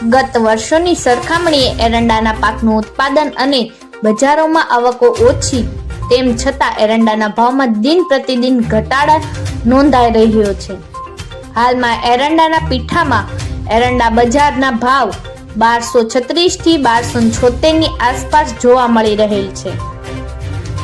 ગત વર્ષોની સરખામણીએ એરંડાના પાકનું ઉત્પાદન અને બજારોમાં આવકો ઓછી, તેમ છતાં એરંડાના ભાવમાં દિન પ્રતિદિન ઘટાડા નોંધાઈ રહ્યો છે. હાલમાં એરંડાના પીઠામાં એરંડા બજારના ભાવ બારસો છત્રીસથી બારસો છોતેરની આસપાસ જોવા મળી રહેલ છે.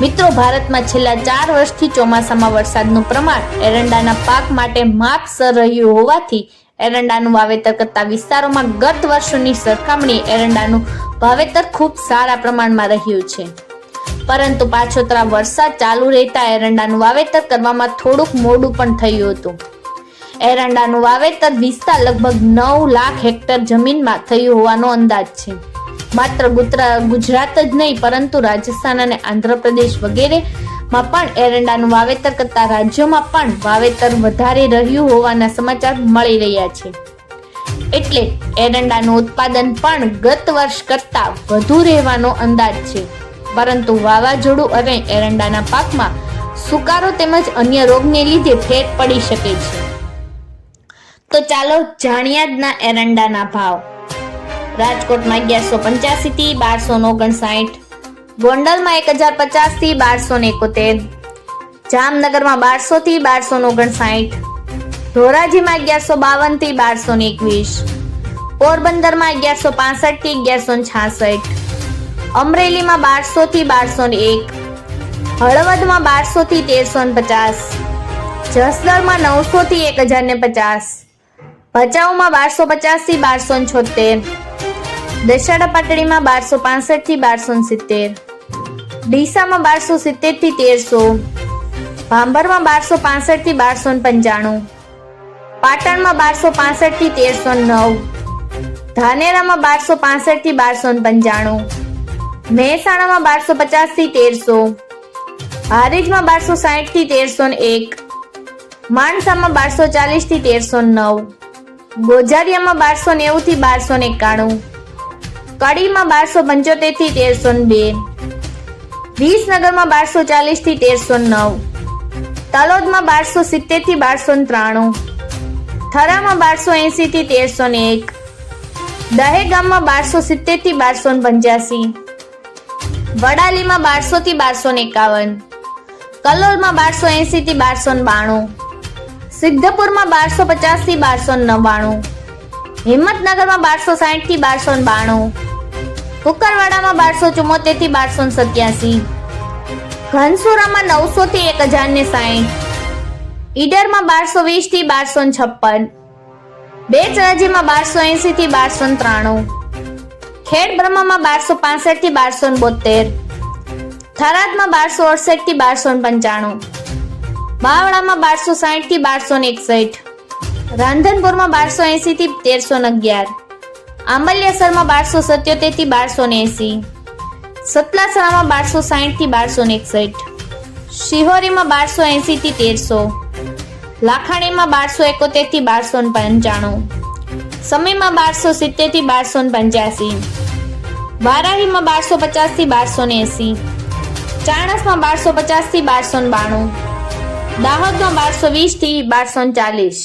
મિત્રો, ભારતમાં છેલ્લા ચાર વર્ષથી ચોમાસામાં વરસાદનું પ્રમાણ એરંડાના પાક માટે માપસર રહ્યું હોવાથી એરંડાનું વાવેતર કરતા વિસ્તારોમાં ગત વર્ષોની સરખામણીએ એરંડાનું વાવેતર ખૂબ સારા પ્રમાણમાં રહ્યું છે. પરંતુ પાછોતરા વરસાદ ચાલુ રહેતા એરંડાનું વાવેતર કરવામાં થોડુંક મોડું પણ થયું હતું. એરંડાનું વાવેતર વિસ્તાર લગભગ નવ લાખ હેક્ટર જમીનમાં થયું હોવાનો અંદાજ છે. માત્ર ગુજરાત જ નહીં, પરંતુ રાજસ્થાન અને આંધ્રપ્રદેશ વગેરેમાં પણ એરંડાનું વાવેતર કરતા રાજ્યોમાં પણ વાવેતર વધારે રહ્યું હોવાના સમાચાર મળી રહ્યા છે. એટલે એરંડાનું ઉત્પાદન પણ ગત વર્ષ કરતા વધુ રહેવાનો અંદાજ છે. પરંતુ વાવાઝોડું અને એરંડાના પાકમાં સુકારો તેમજ અન્ય રોગને લીધે ફેર પડી શકે છે. તો ચાલો જાણિયાદના એરંડાના ભાવ. રાજકોટમાં અગિયારસો પંચ્યાસી થી બારસો ઓગણસાઠ ગોંડલમાં એક હજાર પચાસથી બારસો એકોતેર. જામનગરમાં બારસો થી બારસો ઓગણસાઠ. ધોરાજીમાં અગિયારસો બાવનથી બારસો એકવીસ. પોરબંદરમાં અગિયારસો પાસઠથી અગિયારસો છાસઠ. અમરેલીમાં બારસો થી બારસો એક. હળવદમાં બારસો થી તેરસો પચાસ. જસદણમાં નવસો થી એક હજાર ને પચાસ. ભચાઉમાં બારસો પચાસથી બારસો છોતેર. દશાડા પાટડીમાં બારસો પાસઠથી બારસો સિત્તેર. ડીસામાં બારસો સિત્તેરથી તેરસો. ભાંભરમાં બારસો પાસઠથી બારસો પંચાણું. પાટણમાં બારસો પાસઠથી તેરસો નવ. ધાનેરામાં બારસો પાસઠથી બારસો પંચાણું. મહેસાણામાં બારસો પચાસથી તેરસો. હારીજમાં બારસો સાહીઠથી તેરસો એક. માણસામાં બારસો ચાલીસથી તેરસો નવ. ગોજારિયામાં બારસો નેવું થી બારસો એકાણું. કડીમાં બારસો પંચોતેરથી તેરસો બે. વિસનગરમાં બારસો ચાલીસથી તેરસો નવ. તલોદમાં બારસો સિત્તેરથી બારસો ત્રાણું. થરામાં બારસો એંસી થી તેરસો એક. દહેગામમાં બારસો સિત્તેરથી બારસો પંચ્યાસી. વડાલીમાં બારસો થી બારસો એકાવન. કલોલમાં બારસો એંસી થી બારસો બાણું. સિદ્ધપુરમાં બારસો પચાસથી બારસો નવ્વાણું. હિંમતનગરમાં બારસો સાઠથી બારસો બાણું. કુકરવાડામાં બારસો ચુમ્મોતેરથી બારસો સત્યાસી. ઘનસુરામાં નવસો થી એક હજાર ને સાઠ ઈડરમાં બારસો વીસથી બારસો છપ્પન. બેચરાજીમાં બારસો એંસીથી બારસો ત્રાણું. ખેડ બ્રહ્મામાં બારસો પાસઠથી બારસો બોતેર થરાદમાં બારસો અડસઠથી બારસો પંચાણું. બાવળામાં બારસો સાઠથી બારસો એકસઠ. રાંધનપુરમાં બારસો એંસીથી તેરસો અગિયાર. આંબલિયાસરમાં બારસો સત્યોતેરથી બારસો એંસી સતલાસરામાં બારસો સાઠથી બારસો એકસઠ. શિહોરીમાં બારસો એંસીથી તેરસો. લાખાણીમાં બારસો એકોતેરથી બારસો પંચાણું. સમયમાં બારસો સિત્તેરથી બારસો પંચ્યાસી. વારાહીમાં બારસો પચાસથી બારસો એંસી ચાણસમાં બારસો પચાસથી બારસો બાણું. દાહોદમાં બારસો વીસથી બારસો ચાલીસ.